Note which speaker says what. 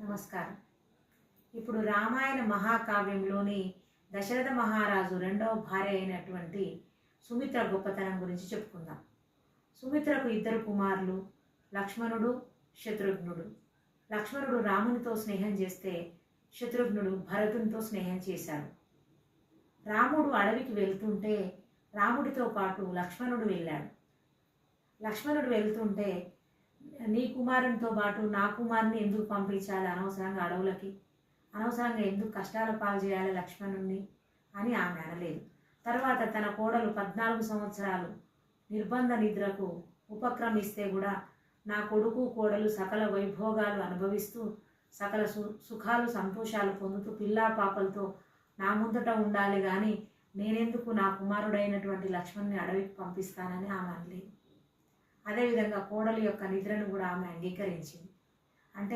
Speaker 1: నమస్కారం. ఇప్పుడు రామాయణ మహాకావ్యంలోని దశరథ మహారాజు రెండవ భార్య అయినటువంటి సుమిత్ర గొప్పతనం గురించి చెప్పుకుందాం. సుమిత్రకు ఇద్దరు కుమారులు లక్ష్మణుడు శత్రుఘ్నుడు. లక్ష్మణుడు రామునితో స్నేహం చేస్తే శత్రుఘ్నుడు భరతునితో స్నేహం చేశాడు. రాముడు అడవికి వెళ్తుంటే రాముడితో పాటు లక్ష్మణుడు వెళ్ళాడు. లక్ష్మణుడు వెళ్తుంటే నీ కుమారునితో పాటు నా కుమారుని ఎందుకు పంపించాలి అనవసరంగా అడవులకి? అనవసరంగా ఎందుకు కష్టాల పాలు చేయాలి లక్ష్మణుణ్ణి? అని ఆమె అనలేదు. తర్వాత తన కోడలు పద్నాలుగు సంవత్సరాలు నిర్బంధ నిద్రకు ఉపక్రమిస్తే కూడా నా కొడుకు కోడలు సకల వైభోగాలు అనుభవిస్తూ సకల సు సుఖాలు సంతోషాలు పొందుతూ పిల్లా పాపలతో నా ముందట ఉండాలి కానీ నేనెందుకు నా కుమారుడైనటువంటి లక్ష్మణ్ని అడవికి పంపిస్తానని ఆమె అనలేదు. అదేవిధంగా కోడలి యొక్క నిద్రను కూడా ఆమె అంగీకరించింది.